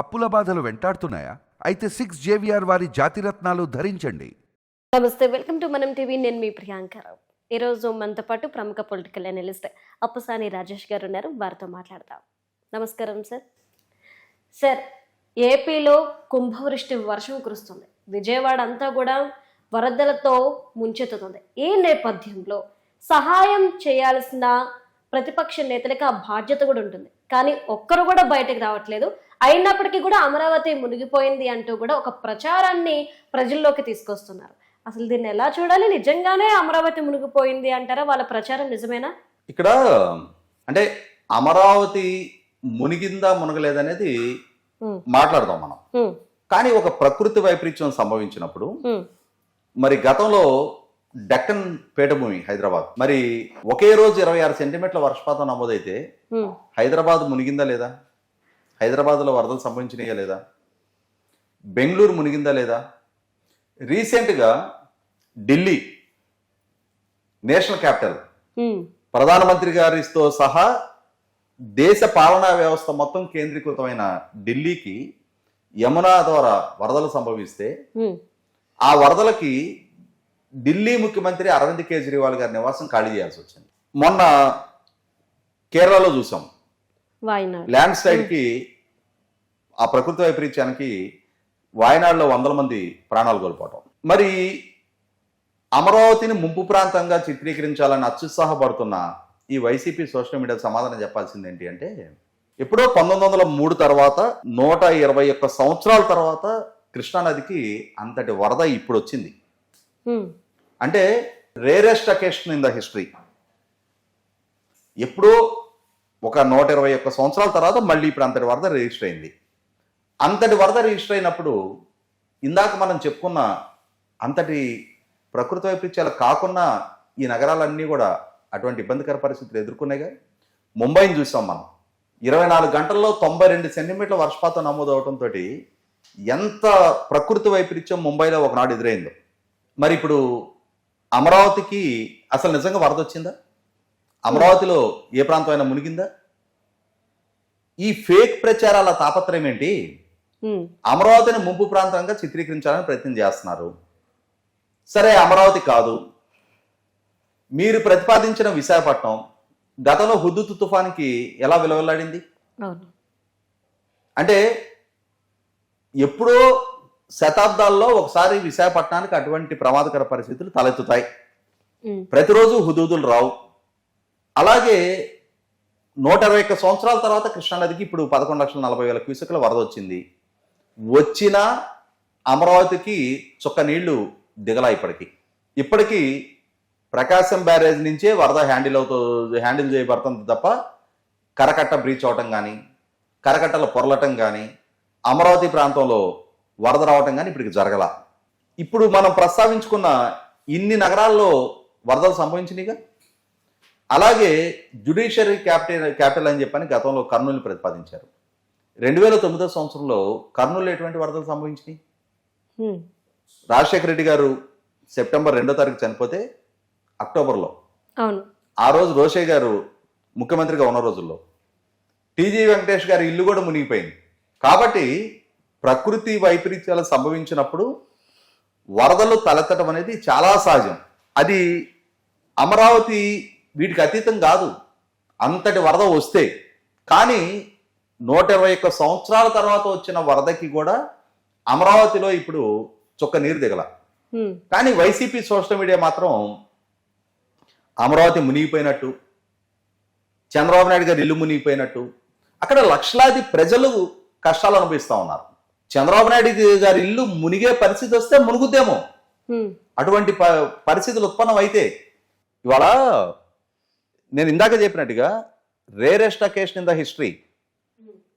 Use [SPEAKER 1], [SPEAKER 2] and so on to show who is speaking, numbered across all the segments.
[SPEAKER 1] అప్పుల బాధలు వెంటాడుతున్నాయా? అయితే సిక్స్ జేవిఆర్ వారి జాతిరత్నాలు ధరించండి.
[SPEAKER 2] నమస్తే వెల్కమ్ టు మనం టీవీ. నేను మీ ప్రియాంక ఈరోజు మనతో పాటు ప్రముఖ పొలిటికల్ అనలిస్ట్ అప్పసాని రాజేష్ గారు ఉన్నారు. వారితో మాట్లాడతాం నమస్కారం సార్. సార్ ఏపీలో కుంభవృష్టి వర్షం కురుస్తుంది. విజయవాడ అంతా కూడా వరదలతో ముంచెత్తుతుంది. ఈ నేపథ్యంలో సహాయం చేయాల్సిన ప్రతిపక్ష నేతలకు ఆ బాధ్యత కూడా ఉంటుంది. కానీ ఒక్కరు కూడా బయటకు రావట్లేదు. అయినప్పటికీ కూడా అమరావతి మునిగిపోయింది అంటూ కూడా ఒక ప్రచారాన్ని ప్రజల్లోకి తీసుకొస్తున్నారు. అసలు దీన్ని ఎలా చూడాలి? నిజంగానే అమరావతి మునిగిపోయింది అంటారా? వాళ్ళ ప్రచారం నిజమేనా?
[SPEAKER 3] ఇక్కడ అంటే అమరావతి మునిగిందా మునగలేదనేది మాట్లాడదాం మనం. కానీ ఒక ప్రకృతి వైపరీత్యం సంభవించినప్పుడు మరి గతంలో డెక్కన్ పీఠభూమి హైదరాబాద్ మరి ఒకే రోజు ఇరవై ఆరు సెంటీమీటర్ల వర్షపాతం నమోదైతే హైదరాబాద్ మునిగిందా లేదా? హైదరాబాద్లో వరదలు సంభవించినాయా లేదా? బెంగళూరు మునిగిందా లేదా? రీసెంట్గా ఢిల్లీ నేషనల్ క్యాపిటల్ ప్రధానమంత్రి గారితో సహా దేశ పాలనా వ్యవస్థ మొత్తం కేంద్రీకృతమైన ఢిల్లీకి యమునా ద్వారా వరదలు సంభవిస్తే ఆ వరదలకి ఢిల్లీ ముఖ్యమంత్రి అరవింద్ కేజ్రీవాల్ గారి నివాసం ఖాళీ చేయాల్సి వచ్చింది. మొన్న కేరళలో చూసాం. ల్యాండ్ స్లైడ్కి ఆ ప్రకృతి వైపరీత్యానికి వాయనాడులో వందల మంది ప్రాణాలు కోల్పోవటం. మరి అమరావతిని ముంపు ప్రాంతంగా చిత్రీకరించాలని అత్యుత్సాహపడుతున్న ఈ వైసీపీ సోషల్ మీడియా సమాధానం చెప్పాల్సింది ఏంటి అంటే ఎప్పుడో పంతొమ్మిది వందల మూడు తర్వాత నూట ఇరవై ఒక్క సంవత్సరాల తర్వాత కృష్ణానదికి అంతటి వరద ఇప్పుడు వచ్చింది. అంటే rarest occasion in the history. ఎప్పుడో ఒక నూట ఇరవై ఒక్క సంవత్సరాల తర్వాత మళ్ళీ ఇప్పుడు అంతటి వరద రిజిస్టర్ అయింది. అంతటి వరద రిజిస్టర్ అయినప్పుడు ఇందాక మనం చెప్పుకున్న అంతటి ప్రకృతి వైపరీత్యాలు కాకుండా ఈ నగరాలన్నీ కూడా అటువంటి ఇబ్బందికర పరిస్థితులు ఎదుర్కొన్నాయిగా ముంబైని చూసాం మనం. ఇరవై నాలుగు గంటల్లో తొంభై రెండు సెంటీమీటర్ల వర్షపాతం నమోదవటంతో ఎంత ప్రకృతి వైపరీత్యం ముంబైలో ఒకనాడు ఎదురైందో. మరి ఇప్పుడు అమరావతికి అసలు నిజంగా వరద వచ్చిందా? అమరావతిలో ఏ ప్రాంతం అయినా మునిగిందా? ఈ ఫేక్ ప్రచారాల తాపత్రయం ఏంటి? అమరావతిని ముంపు ప్రాంతంగా చిత్రీకరించాలని ప్రయత్నం చేస్తున్నారు. సరే అమరావతి కాదు. మీరు ప్రతిపాదించిన విశాఖపట్నం గతంలో హుద్దుతు తుఫాన్కి ఎలా విలువలాడింది అంటే ఎప్పుడో శతాబ్దాల్లో ఒకసారి విశాఖపట్నానికి అటువంటి ప్రమాదకర పరిస్థితులు తలెత్తుతాయి. ప్రతిరోజు హుదూదులు రావు. అలాగే నూట ఇరవై ఒక్క సంవత్సరాల తర్వాత కృష్ణానదికి ఇప్పుడు పదకొండు లక్షల నలభై వేల క్యూసెక్ల వరద వచ్చింది. వచ్చిన అమరావతికి చుక్క నీళ్ళు దిగలా ఇప్పటికీ. ఇప్పటికీ ప్రకాశం బ్యారేజ్ నుంచే వరద హ్యాండిల్ అవుతూ హ్యాండిల్ చేయబడుతుంది తప్ప కరకట్ట బ్రీచ్ అవటం కానీ కరకట్టలు పొరలటం కానీ అమరావతి ప్రాంతంలో వరద రావటం కానీ ఇప్పటికి జరగల. ఇప్పుడు మనం ప్రస్తావించుకున్న ఇన్ని నగరాల్లో వరదలు సంభవించినాయిగా అలాగే జ్యుడిషియరీ క్యాపిటల్ క్యాపిటల్ అని చెప్పని గతంలో కర్నూలు ప్రతిపాదించారు. రెండు వేల తొమ్మిదో సంవత్సరంలో కర్నూలు ఎటువంటి వరదలు సంభవించినాయి? రాజశేఖర రెడ్డి గారు సెప్టెంబర్ రెండో తారీఖు చనిపోతే అక్టోబర్లో.
[SPEAKER 2] అవును.
[SPEAKER 3] ఆ రోజు రోషయ్య గారు ముఖ్యమంత్రిగా ఉన్న రోజుల్లో. టీజీ వెంకటేష్ గారి ఇల్లు కూడా మునిగిపోయింది. కాబట్టి ప్రకృతి వైపరీత్యాలు సంభవించినప్పుడు వరదలు తలెత్తడం అనేది చాలా సహజం. అది అమరావతి వీటికి అతీతం కాదు. అంతటి వరద వస్తే. కానీ నూట ఇరవై ఒక్క సంవత్సరాల తర్వాత వచ్చిన వరదకి కూడా అమరావతిలో ఇప్పుడు చుక్క నీరు దిగల. కానీ వైసీపీ సోషల్ మీడియా మాత్రం అమరావతి మునిగిపోయినట్టు చంద్రబాబు నాయుడు గారి ఇల్లు మునిగిపోయినట్టు అక్కడ లక్షలాది ప్రజలు కష్టాలు అనుభవిస్తూ ఉన్నారు. చంద్రబాబు నాయుడు గారి ఇల్లు మునిగే పరిస్థితి వస్తే మునుగుద్దేమో. అటువంటి పరిస్థితులు ఉత్పన్నం అయితే ఇవాళ నేను ఇందాక చెప్పినట్టుగా rarest occasion in the history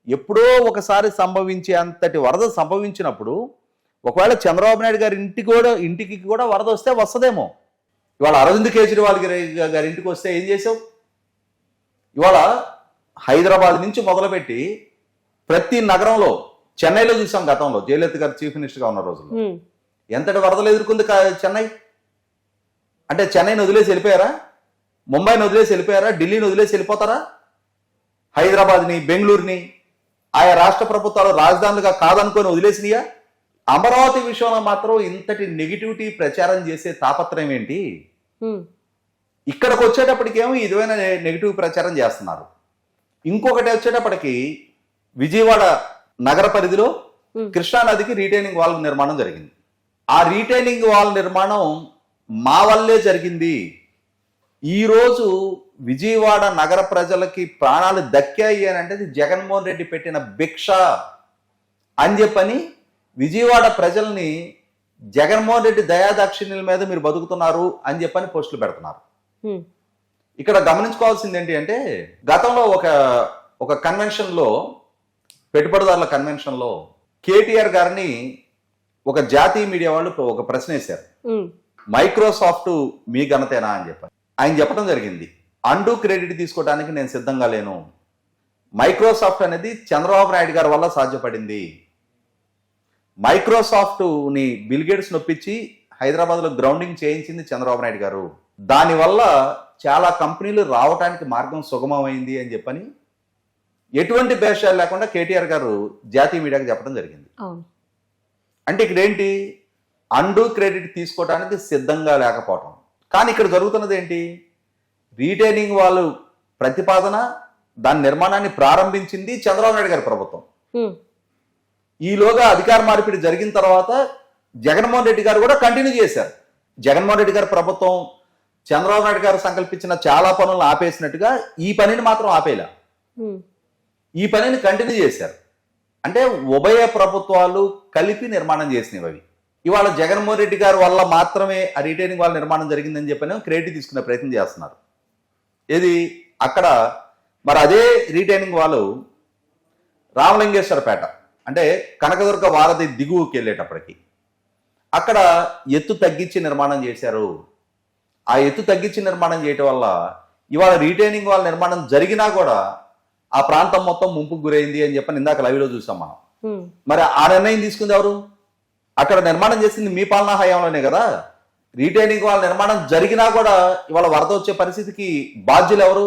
[SPEAKER 3] ఎప్పుడో ఒకసారి సంభవించే అంతటి వరద సంభవించినప్పుడు ఒకవేళ చంద్రబాబు నాయుడు గారి ఇంటికి కూడా ఇంటికి కూడా వరద వస్తే వస్తుందేమో. ఇవాళ అరవింద్ కేజ్రీవాల్ గారి గారి ఇంటికి వస్తే ఏం చేసావు? ఇవాళ హైదరాబాద్ నుంచి మొదలుపెట్టి ప్రతి నగరంలో చెన్నైలో చూసాం గతంలో జయలలిత గారు చీఫ్ మినిస్టర్గా ఉన్న రోజుల్లో.
[SPEAKER 2] ఉమ్,
[SPEAKER 3] ఎంతటి వరదలు ఎదుర్కొంది చెన్నై? అంటే చెన్నైని వదిలేసి వెళ్ళిపోయారా? ముంబైని వదిలేసి వెళ్ళిపోయారా? ఢిల్లీని వదిలేసి వెళ్ళిపోతారా? హైదరాబాద్ని బెంగళూరుని ఆయా రాష్ట్ర ప్రభుత్వాలు రాజధానులుగా కాదనుకొని వదిలేసినాయా? అమరావతి విషయంలో మాత్రం ఇంతటి నెగిటివిటీ ప్రచారం చేసే తాపత్రయం ఏంటి? ఇక్కడికి వచ్చేటప్పటికేమో ఈ విధమైన నె- నెగిటివ్ ప్రచారం చేస్తున్నారు. ఇంకొకటి వచ్చేటప్పటికి విజయవాడ నగర పరిధిలో. కృష్ణానదికి రీటైనింగ్ వాల్ నిర్మాణం జరిగింది. ఆ రీటైనింగ్ వాల్ నిర్మాణం మా వల్లే జరిగింది. ఈరోజు విజయవాడ నగర ప్రజలకి ప్రాణాలు దక్కాయి అని అంటే జగన్మోహన్ రెడ్డి పెట్టిన భిక్ష అని చెప్పని విజయవాడ ప్రజల్ని జగన్మోహన్ రెడ్డి దయాదాక్షిణ్యుల మీద మీరు బతుకుతున్నారు అని చెప్పని పోస్టులు పెడుతున్నారు. ఇక్కడ గమనించుకోవాల్సింది ఏంటి అంటే గతంలో ఒక ఒక కన్వెన్షన్లో పెట్టుబడిదారుల కన్వెన్షన్లో కేటీఆర్ గారిని ఒక జాతీయ మీడియా వాళ్ళు ఒక ప్రశ్న వేశారు మైక్రోసాఫ్ట్ మీ ఘనతేనా అని చెప్పారు ఆయన చెప్పడం జరిగింది. అండు క్రెడిట్ తీసుకోవడానికి నేను సిద్ధంగా లేను. మైక్రోసాఫ్ట్ అనేది చంద్రబాబు నాయుడు గారి వల్ల సాధ్యపడింది. మైక్రోసాఫ్ట్ని బిల్ గేట్స్ నొప్పించి హైదరాబాద్లో గ్రౌండింగ్ చేయించింది చంద్రబాబు నాయుడు గారు. దానివల్ల చాలా కంపెనీలు రావడానికి మార్గం సుగమమైంది అని చెప్పని ఎటువంటి భేషాలు లేకుండా కేటీఆర్ గారు జాతీయ మీడియాకి చెప్పడం జరిగింది. అంటే ఇక్కడ ఏంటి అండు క్రెడిట్ తీసుకోవడానికి సిద్ధంగా లేకపోవటం. కానీ ఇక్కడ జరుగుతున్నది ఏంటి? రీటైనింగ్ వాళ్ళు ప్రతిపాదన దాని నిర్మాణాన్ని ప్రారంభించింది చంద్రబాబు నాయుడు గారి ప్రభుత్వం. ఈలోగా అధికార మార్పిడి జరిగిన తర్వాత జగన్మోహన్ రెడ్డి గారు కూడా కంటిన్యూ చేశారు. జగన్మోహన్ రెడ్డి గారి ప్రభుత్వం చంద్రబాబు నాయుడు గారు సంకల్పించిన చాలా పనులను ఆపేసినట్టుగా ఈ పనిని మాత్రం ఆపేలా. ఈ పనిని కంటిన్యూ చేశారు. అంటే ఉభయ ప్రభుత్వాలు కలిపి నిర్మాణం చేసినవి అవి. ఇవాళ జగన్మోహన్ రెడ్డి గారి వల్ల మాత్రమే ఆ రిటైనింగ్ వాళ్ళ నిర్మాణం జరిగిందని చెప్పని క్రెడిట్ తీసుకునే ప్రయత్నం చేస్తున్నారు. ఇది అక్కడ మరి అదే రీటైనింగ్ వాళ్ళు రామలింగేశ్వరపేట అంటే కనకదుర్గ వారధి దిగువకి వెళ్ళేటప్పటికి. అక్కడ ఎత్తు తగ్గించి నిర్మాణం చేశారు. ఆ ఎత్తు తగ్గించి నిర్మాణం చేయటం వల్ల ఇవాళ రీటైనింగ్ వాళ్ళ నిర్మాణం జరిగినా కూడా ఆ ప్రాంతం మొత్తం ముంపుకు గురైంది అని చెప్పని ఇందాక లైవ్లో చూసాం మనం. మరి ఆ నిర్ణయం తీసుకుంది ఎవరు? అక్కడ నిర్మాణం చేసింది మీ పాలనా హయాంలోనే కదా? రీటైనింగ్ వాళ్ళ నిర్మాణం జరిగినా కూడా ఇవాళ వరద వచ్చే పరిస్థితికి బాధ్యులు ఎవరు?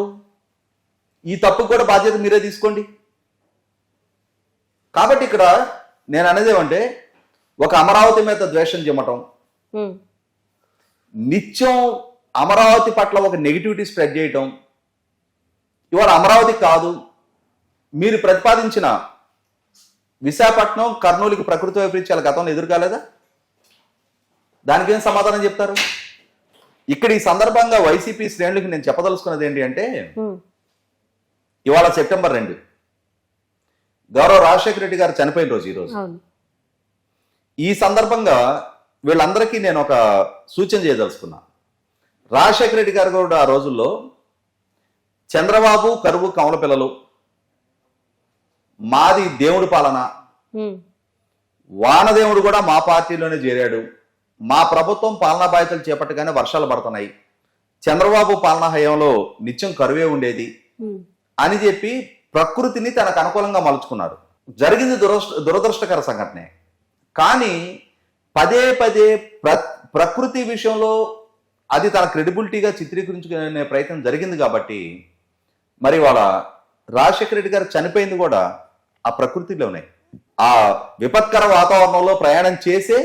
[SPEAKER 3] ఈ తప్పుకు కూడా బాధ్యత మీరే తీసుకోండి. కాబట్టి ఇక్కడ నేను అనేది ఏమంటే ఒక అమరావతి మీద ద్వేషం చెమ్మటం నిత్యం అమరావతి పట్ల ఒక నెగిటివిటీ స్ప్రెడ్ చేయటం. ఇవాళ అమరావతి కాదు మీరు ప్రతిపాదించిన విశాఖపట్నం కర్నూలుకి ప్రకృతి వైపరీత్యాల గతంలో ఎదురు కాలేదా దానికి ఏం సమాధానం చెప్తారు? ఇక్కడ ఈ సందర్భంగా వైసీపీ శ్రేణులకి నేను చెప్పదలుచుకున్నది ఏంటి అంటే ఇవాళ సెప్టెంబర్ రెండు. గౌరవ రాజశేఖర రెడ్డి గారు చనిపోయిన రోజు ఈరోజు ఈ సందర్భంగా వీళ్ళందరికీ నేను ఒక సూచన చేయదలుచుకున్నా. రాజశేఖర రెడ్డి గారు కూడా ఆ రోజుల్లో చంద్రబాబు కరువు కమల పిల్లలు మాది దేవుడి పాలన. వానదేవుడు కూడా మా పార్టీలోనే చేరాడు. మా ప్రభుత్వం పాలనా బాధ్యతలు చేపట్టగానే వర్షాలు పడుతున్నాయి. చంద్రబాబు పాలనా హయాంలో నిత్యం కరువే ఉండేది అని చెప్పి ప్రకృతిని తనకు అనుకూలంగా మలుచుకున్నాడు. జరిగింది దురదృష్ట దురదృష్టకర సంఘటనే. కానీ పదే పదే ప్ర ప్రకృతి విషయంలో అది తన క్రెడిబిలిటీగా చిత్రీకరించుకునే ప్రయత్నం జరిగింది కాబట్టి మరి వాళ్ళ రాజశేఖర రెడ్డి గారు చనిపోయింది కూడా ఆ ప్రకృతిలోనే. ఆ విపత్కర వాతావరణంలో ప్రయాణం చేసే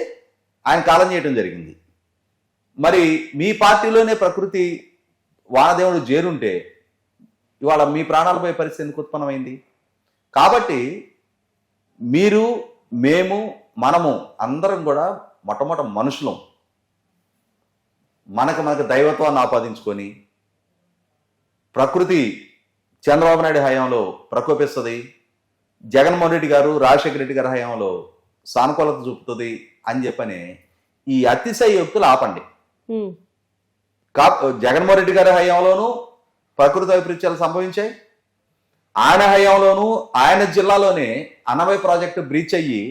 [SPEAKER 3] ఆయన కాలం చేయటం జరిగింది. మరి మీ పార్టీలోనే ప్రకృతి వానదేవుడు చేరుంటే ఇవాళ మీ ప్రాణాలపై పరిస్థితి ఎందుకు ఉత్పన్నమైంది? కాబట్టి మీరు మేము మనము అందరం కూడా మొట్టమొదట మనుషులం. మనకు మనకు దైవత్వాన్ని ఆపాదించుకొని ప్రకృతి చంద్రబాబు నాయుడు హయాంలో ప్రకోపిస్తుంది. జగన్మోహన్ రెడ్డి గారు రాజశేఖర రెడ్డి గారి హయాంలో సానుకూలత చూపుతుంది. అని చెప్పని ఈ అతిశయోక్తులు ఆపండి. కా జగన్మోహన్ రెడ్డి గారి హయాంలోనూ ప్రకృతి వైపరీత్యాలు సంభవించాయి. ఆయన హయాంలోనూ ఆయన జిల్లాలోనే అనవై ప్రాజెక్టు బ్రీచ్ అయ్యి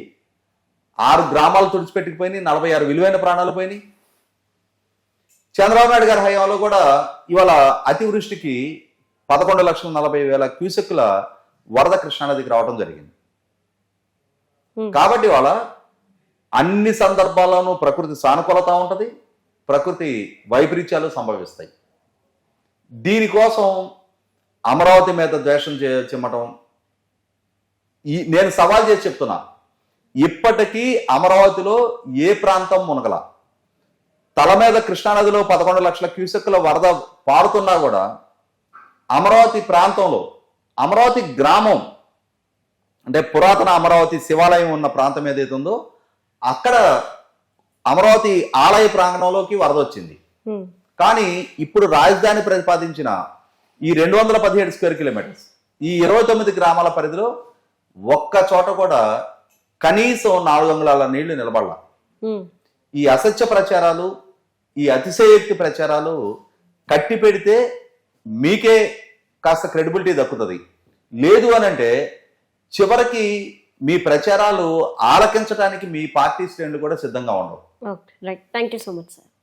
[SPEAKER 3] ఆరు గ్రామాలు తుడిచిపెట్టుకుపోయినాయి నలభై ఆరు విలువైన ప్రాణాలు పోయినాయి. చంద్రబాబు నాయుడు గారి హయాంలో కూడా ఇవాళ అతివృష్టికి పదకొండు లక్షల నలభై వేల క్యూసెక్కుల వరద కృష్ణానదికి రావడం జరిగింది. కాబట్టి ఇవాళ అన్ని సందర్భాల్లోనూ ప్రకృతి సానుకూలత ఉంటుంది ప్రకృతి వైపరీత్యాలు సంభవిస్తాయి. దీనికోసం అమరావతి మీద ద్వేషం చే చిమ్మటం. ఈ నేను సవాల్ చేసి చెప్తున్నా. ఇప్పటికీ అమరావతిలో ఏ ప్రాంతం మునగల? తల మీద కృష్ణానదిలో పదకొండు లక్షల క్యూసెక్కుల వరద పారుతున్నా కూడా అమరావతి ప్రాంతంలో అమరావతి గ్రామం అంటే పురాతన అమరావతి శివాలయం ఉన్న ప్రాంతం ఏదైతే ఉందో అక్కడ అమరావతి ఆలయ ప్రాంగణంలోకి వరద వచ్చింది. కానీ ఇప్పుడు రాజధాని ప్రతిపాదించిన ఈ రెండు వందల పదిహేడు స్క్వేర్ కిలోమీటర్స్ ఈ ఇరవై తొమ్మిది గ్రామాల పరిధిలో ఒక్క చోట కూడా కనీసం నాలుగు అంగుళాల నీళ్ళు నిలబడాల. ఈ అసత్య ప్రచారాలు ఈ అతిశయోక్తి ప్రచారాలు కట్టి పెడితే మీకే కాస్త క్రెడిబిలిటీ దక్కుతుంది. లేదు అని అంటే చివరికి మీ ప్రచారాలు ఆలకించడానికి మీ పార్టీ శ్రేణులు కూడా సిద్ధంగా ఉండవు.
[SPEAKER 2] Right thank you so much sir